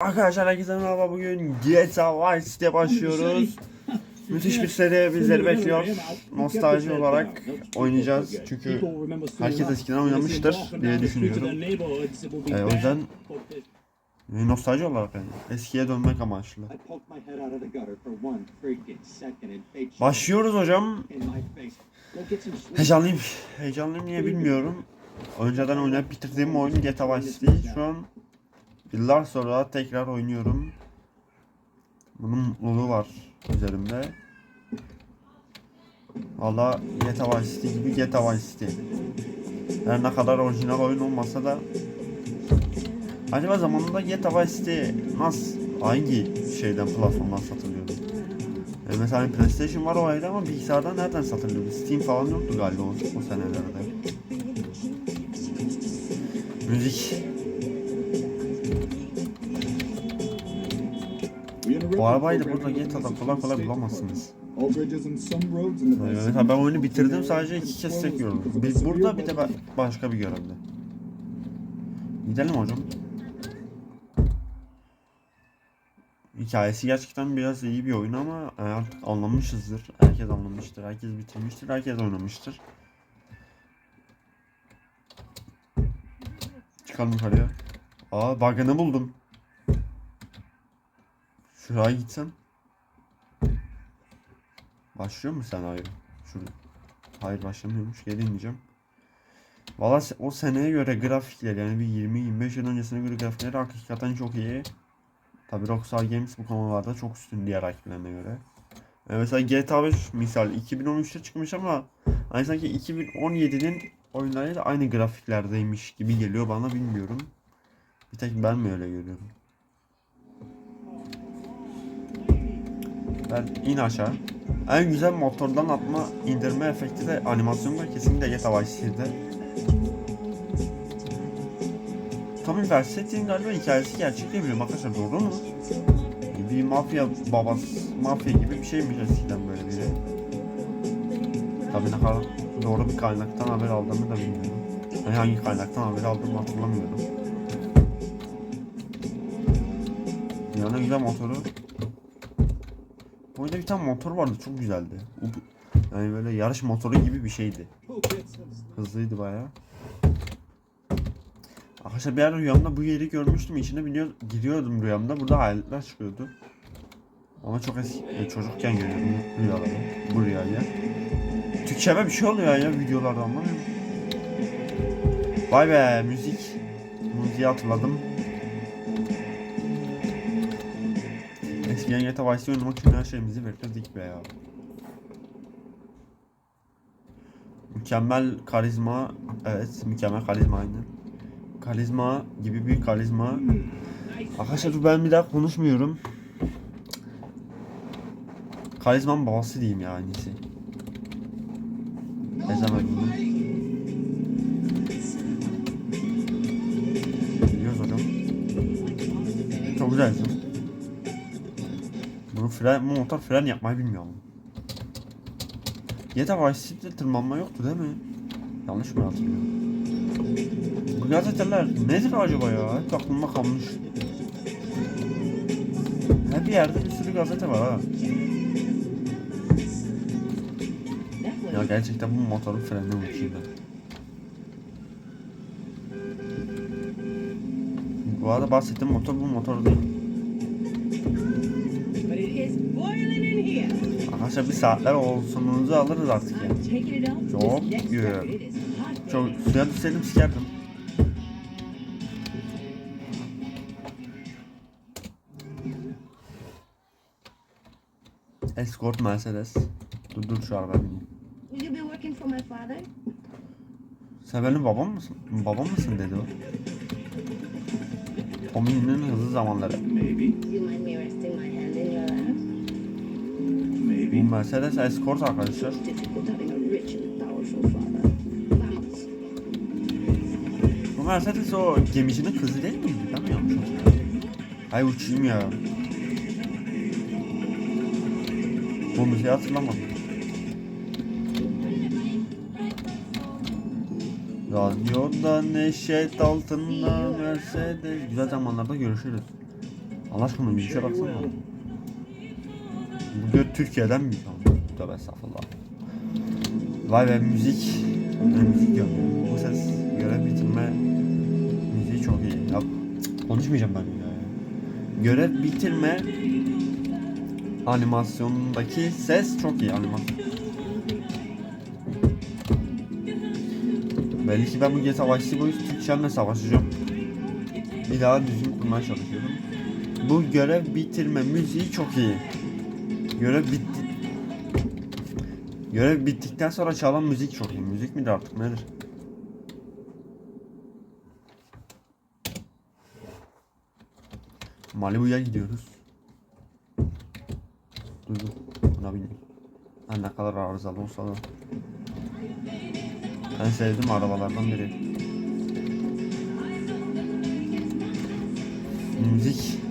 Arkadaşlar herkese merhaba bugün GTA Vice City'ye başlıyoruz. Müthiş bir seri bizleri bekliyor. Nostalji olarak oynayacağız çünkü herkes eskiden oynamıştır diye düşünüyorum. Ee, o yüzden nostalji olarak yani eskiye dönmek amaçlı. Başlıyoruz hocam. Heyecanlıyım. Heyecanlıyım niye bilmiyorum. Önceden oynayıp bitirdiğim oyun GTA Vice City. Şu an yıllar sonra tekrar oynuyorum. Bunun mutluluğu var üzerimde. Valla GTA Vice City gibi GTA Vice City. Her ne kadar orijinal oyun olmasa da Acaba zamanında GTA Vice City nasıl hangi şeyden platformdan satılıyordu? E mesela PlayStation var o ayrı ama bilgisayardan nereden satılıyordu? Steam falan yoktu galiba o, o senelerde. Müzik. Bu arabayı da burada GTA'da kolay kolay bulamazsınız. Evet, mesela ben oyunu bitirdim sadece iki kez tek gördüm. Bir burada bir de ba- başka bir görevde. Gidelim hocam. Hikayesi gerçekten biraz iyi bir oyun ama e, artık anlamışızdır. Herkes anlamıştır, herkes bitirmiştir, herkes oynamıştır. Çıkalım yukarıya. Aa bug'ını buldum. Şuraya gitsem. Başlıyor mu sen hayır? Şurada. Hayır başlamıyormuş. Geri ineceğim. Valla o seneye göre grafikler yani bir 20-25 yıl öncesine göre grafikleri hakikaten çok iyi. Tabi Rockstar Games bu konularda çok üstün diğer rakiplerine göre. E mesela GTA 5 misal 2013'te çıkmış ama aynı sanki 2017'nin oyunlarıyla aynı grafiklerdeymiş gibi geliyor bana bilmiyorum. Bir tek ben mi öyle görüyorum? Ben in aşağı. En güzel motordan atma indirme efekti de animasyonu da kesinlikle GTA Vice City'de. Tommy Vercetti'nin galiba hikayesi gerçek diye biliyorum arkadaşlar doğru mu? Bir mafya babası, mafya gibi bir şeymiş eskiden böyle biri. Tabii ne kadar doğru bir kaynaktan haber aldığımı da bilmiyorum. Yani hangi kaynaktan haber aldığımı hatırlamıyorum. Dünyanın güzel motoru. Oyunda bir tane motor vardı çok güzeldi. Yani böyle yarış motoru gibi bir şeydi. Hızlıydı bayağı. Arkadaşlar bir ara rüyamda bu yeri görmüştüm. İçine biniyor, giriyordum rüyamda. Burada hayaletler çıkıyordu. Ama çok eski, e, çocukken görüyordum rüyaları. Bu rüyayı. Türkçeme bir şey oluyor ya videolarda anlamıyor musun? Vay be müzik. Müziği hatırladım. Eskiden GTA Vice'yi oynamak için her şeyimizi verirdik be ya. Mükemmel karizma. Evet mükemmel karizma aynı. Karizma gibi bir karizma. Arkadaşlar ben bir daha konuşmuyorum. Karizmanın babası diyeyim ya en iyisi. Ezemedim bunu. Biliyoruz hocam. Çok güzelsin. Fren, motor fren yapmayı bilmiyor mu? GTA Vice City'de tırmanma yoktu değil mi? Yanlış mı hatırlıyorum? Bu gazeteler nedir acaba ya? Hep aklımda kalmış. Her bir yerde bir sürü gazete var ha. Ya gerçekten bu motorun frenini unutuyor ben. Bu arada bahsettiğim motor bu motor değil. Arkadaşlar bir saatler olsununuzu alırız artık ya. I'm taking it out. Çok hot. Çok suya düşseydim sikerdim. Escort Mercedes. Dur dur şu araba? Sen benim babam mısın? Babam mısın dedi o. Tommy'nin hızlı zamanları. Maybe, Bu Mercedes Escort arkadaşlar. Bu Mercedes o gemicinin kızı değil miydi? Ben mi yanlış hatırlıyorum? Ay uçayım ya. Bu müziği hatırlamadım. Radyoda neşet altında Mercedes. Güzel zamanlarda görüşürüz. Allah aşkına sure you baksana. Türkiye'den mi? Tövbe estağfurullah. Vay be müzik. Ne müzik yapıyor. Bu ses görev bitirme müziği çok iyi. Ya, konuşmayacağım ben ya. Görev bitirme animasyonundaki ses çok iyi animasyon. Belli ki ben bu GTA Vice City boyu Türkçemle savaşacağım. Bir daha düzgün kurmaya çalışıyorum. Bu görev bitirme müziği çok iyi. Görev bitti. Görev bittikten sonra çalan müzik çok iyi. Müzik midir artık nedir? Malibu'ya gidiyoruz. Duydum. Buna bineyim. Her ne kadar arızalı olsa da. En sevdiğim arabalardan biri. Müzik.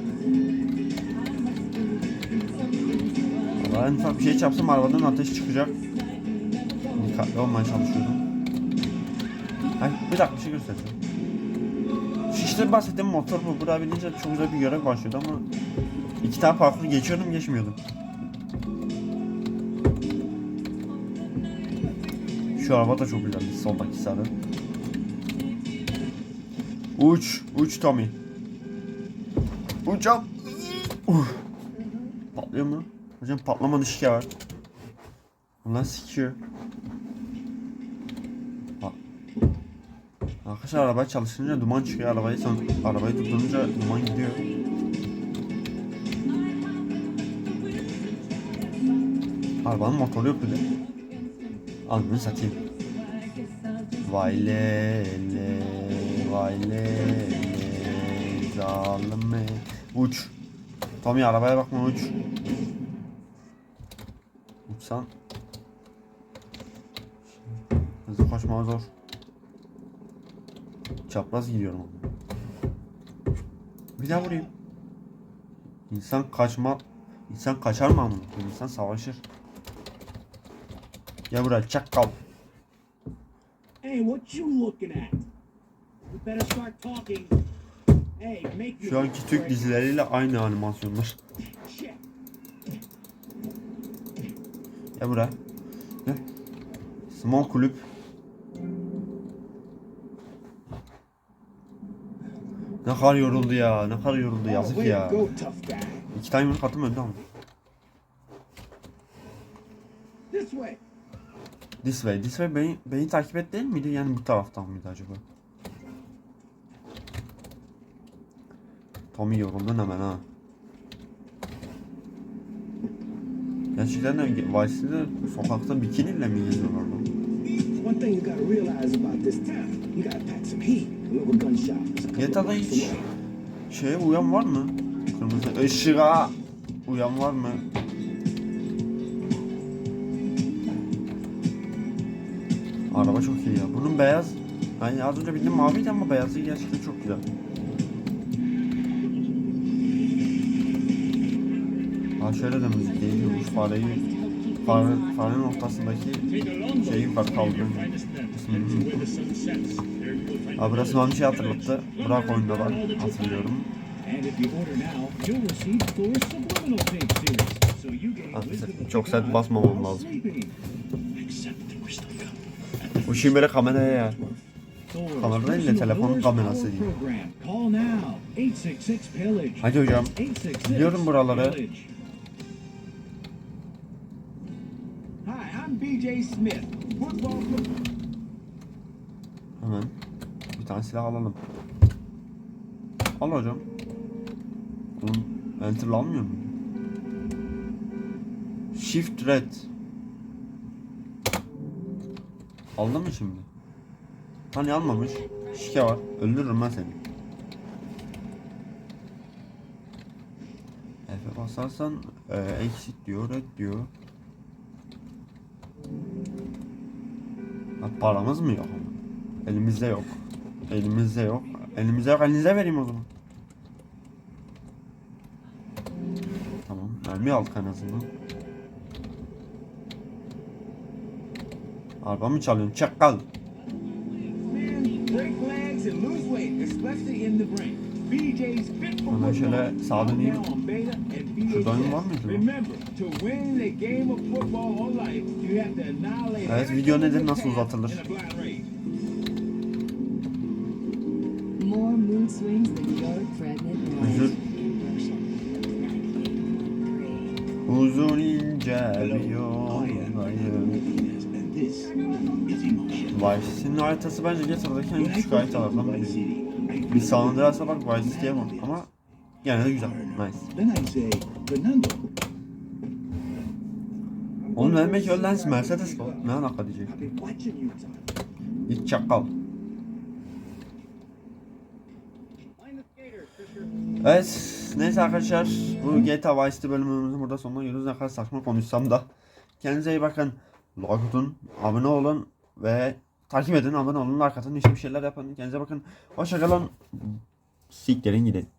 Valla en ufak bir şey çarpsam arabadan ateş çıkacak. Dikkatli olmaya çalışıyorum. Ay bir dakika bir şey göstereceğim. İşte bahsettiğim motor bu. Buraya binince çok güzel bir görev başlıyordu ama iki tane parkur geçiyordum geçmiyordum. Şu araba da çok güzeldi soldaki sarı. Uç, uç Tommy. Uçam. Uh. Patlıyor mu? Hocam patlamadı şike var. Ulan sikiyor. Bak. Arkadaşlar araba çalışınca duman çıkıyor arabayı son arabayı durdurunca duman gidiyor. Arabanın motoru yok bir de. Anını satayım. Vay le le vay le le zalime. Uç. Tommy arabaya bakma uç. Uçsan. Hızlı koşma zor. Çapraz gidiyorum. Bir daha vurayım. İnsan kaçma... İnsan kaçar mı amına? koyayım? İnsan savaşır. Gel buraya çakal. Hey, what you looking at? You better start talking. Hey, make Şu anki Türk dizileriyle aynı animasyonlar. Gel buraya. Gel. Small kulüp. Ne kadar yoruldu ya. Ne kadar yoruldu yazık ya. İki tane yumruk attım öldü ama. This way. This way. This way beni, beni takip et değil miydi? Yani bu taraftan mıydı acaba? Tommy yoruldun hemen ha. Gerçekten de Vice City'de sokakta bikiniyle mi geziyorlar lan? One thing you gotta realize about this town, you gotta pack some heat. A little gunshot. is a couple GTA'da hiç şeye uyan var mı? Kırmızı ışığa uyan var mı? Araba çok iyi ya. Bunun beyaz yani az önce bildiğim maviydi ama beyazı gerçekten çok güzel. Ha şöyle de müzik değişiyormuş. Fareyi fare, farenin ortasındaki şeyi yukarı kaldırıyor. Abi burası bana bir şey hatırlattı. Bırak oyunda var. Hatırlıyorum. Çok sert basmamam lazım. Bu şimdi böyle kameraya ya. Thor's Kamera değil de personal telefon Thor's kamerası Power diyeyim. Program. Call now. 866 pillage. Hadi hocam. 866 Biliyorum buraları. BJ Smith. Football Hemen bir tane silah alalım. Al hocam. Oğlum enter almıyor mu? Shift red. Aldın mı şimdi? Hani almamış. Şike var. Öldürürüm ben seni. F basarsan e, exit diyor, red diyor. Paramız mı yok? Elimizde yok. Elimizde yok. Elimizde yok. Elinize vereyim o zaman. Tamam. Mermi aldık en azından. Araba mı çalıyorsun? Çakal. Break. Hemen şöyle sağa döneyim. Var mıydı? Remember, to win the game of football or life, you have to annihilate Evet, video nedir, nasıl uzatılır? in a blind race. More mood swings than your pregnant wife. Özür. Uzun ince bir I am yoldayım. Martinez, and this is emotion. Vice City'nin haritası bence GTA'daki en küçük haritalardan biri. Bir San Andreas'a bak Vice bak ama gene de güzel. Nice. Oğlum ne demek öyle lan Mercedes bu. Ne alaka diyecek. İç çakal. Evet. Neyse arkadaşlar. Bu GTA Vice City bölümümüzün burada sonuna geliyoruz. Ne kadar saçma konuşsam da. Kendinize iyi bakın. Like atın. Abone olun. Ve takip edin. Abone olun. Like atın. Bir şeyler yapın. Kendinize bakın. Hoşçakalın. Siktirin gidin.